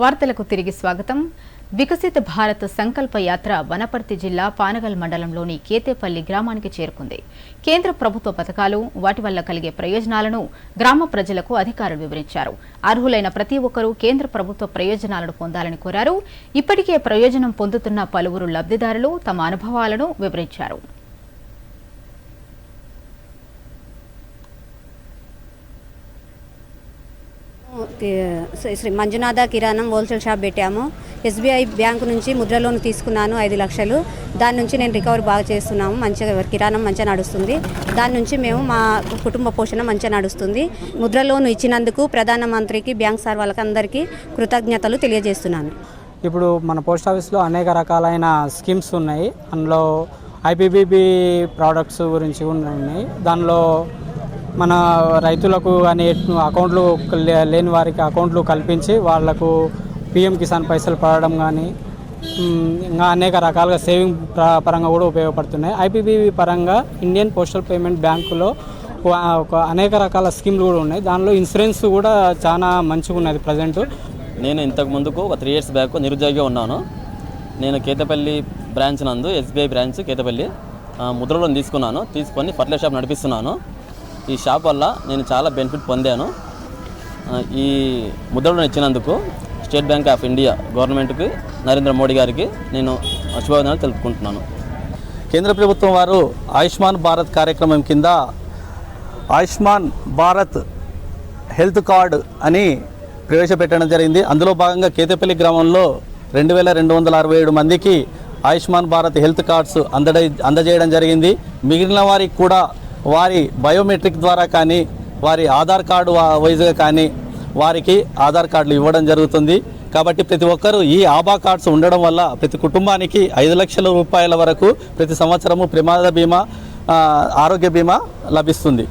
వార్తలకు తిరిగి స్వాగతం. వికసిత భారత్ సంకల్ప యాత్ర వనపర్తి జిల్లా పానగల్ మండలంలోని కేతేపల్లి గ్రామానికి చేరుకుంది. కేంద్ర ప్రభుత్వ పథకాలు వాటి వల్ల కలిగే ప్రయోజనాలను గ్రామ ప్రజలకు అధికారులు వివరించారు. అర్హులైన ప్రతి ఒక్కరూ కేంద్ర ప్రభుత్వ ప్రయోజనాలను పొందాలని కోరారు. ఇప్పటికే ప్రయోజనం పొందుతున్న పలువురు లబ్ధిదారులు తమ అనుభవాలను వివరించారు. శ్రీ- శ్రీ మంజునాథ కిరాణం హోల్సేల్ షాప్ పెట్టాము. ఎస్బీఐ బ్యాంకు నుంచి ముద్ర లోన్ తీసుకున్నాను ఐదు లక్షలు. దాని నుంచి నేను రికవరీ బాగా చేస్తున్నాము. మంచిగా కిరాణం మంచిగా నడుస్తుంది. దాని నుంచి మేము మా కుటుంబ పోషణ మంచిగా నడుస్తుంది. ముద్ర లోన్ ఇచ్చినందుకు ప్రధానమంత్రికి బ్యాంక్ సార్ వాళ్ళకి అందరికీ కృతజ్ఞతలు తెలియజేస్తున్నాను. ఇప్పుడు మన పోస్ట్ ఆఫీస్లో అనేక రకాలైన స్కీమ్స్ ఉన్నాయి. అందులో ఐపీబీబీ ప్రోడక్ట్స్ గురించి ఉన్నాయి. దానిలో మన రైతులకు కానీ అకౌంట్లు లేని వారికి అకౌంట్లు కల్పించి వాళ్ళకు పిఎం కిసాన్ పైసలు పడడం కానీ ఇంకా అనేక రకాలుగా సేవింగ్ పరంగా కూడా ఉపయోగపడుతున్నాయి. ఐపీబీబీ పరంగా ఇండియన్ పోస్టల్ పేమెంట్ బ్యాంకులో ఒక- అనేక రకాల స్కీమ్లు కూడా ఉన్నాయి. దానిలో ఇన్సూరెన్స్ కూడా చాలా మంచిగా ఉన్నది ప్రజెంట్. నేను ఇంతకు ముందుకు ఒక త్రీ ఇయర్స్ బ్యాక్ నిరుద్యోగి ఉన్నాను. నేను కేతపల్లి బ్రాంచ్ నందు SBI branch Ketapalli Mudra loan తీసుకున్నాను. తీసుకొని ఫర్టిలైజర్ షాప్ నడిపిస్తున్నాను. ఈ షాప్ వల్ల నేను చాలా బెనిఫిట్ పొందాను. ఈ ముద్ర ఇచ్చినందుకు స్టేట్ బ్యాంక్ ఆఫ్ ఇండియా గవర్నమెంట్కి నరేంద్ర మోడీ గారికి నేను శుభావందనాలు తెలుపుకుంటున్నాను. కేంద్ర ప్రభుత్వం వారు ఆయుష్మాన్ భారత్ కార్యక్రమం కింద ఆయుష్మాన్ భారత్ హెల్త్ కార్డ్ అని ప్రవేశపెట్టడం జరిగింది. అందులో భాగంగా కేతపల్లి గ్రామంలో రెండు వేల రెండు వందల అరవై ఏడు మందికి ఆయుష్మాన్ భారత్ హెల్త్ కార్డ్స్ అందడ అందజేయడం జరిగింది. మిగిలిన వారికి కూడా వారి బయోమెట్రిక్ ద్వారా కానీ వారి ఆధార్ కార్డు వైజ్గా కానీ వారికి ఆధార్ కార్డులు ఇవ్వడం జరుగుతుంది. కాబట్టి ప్రతి ఒక్కరూ ఈ ఆభా కార్డ్స్ ఉండడం వల్ల ప్రతి కుటుంబానికి ఐదు లక్షల రూపాయల వరకు ప్రతి సంవత్సరము ప్రమాద బీమా ఆరోగ్య బీమా లభిస్తుంది.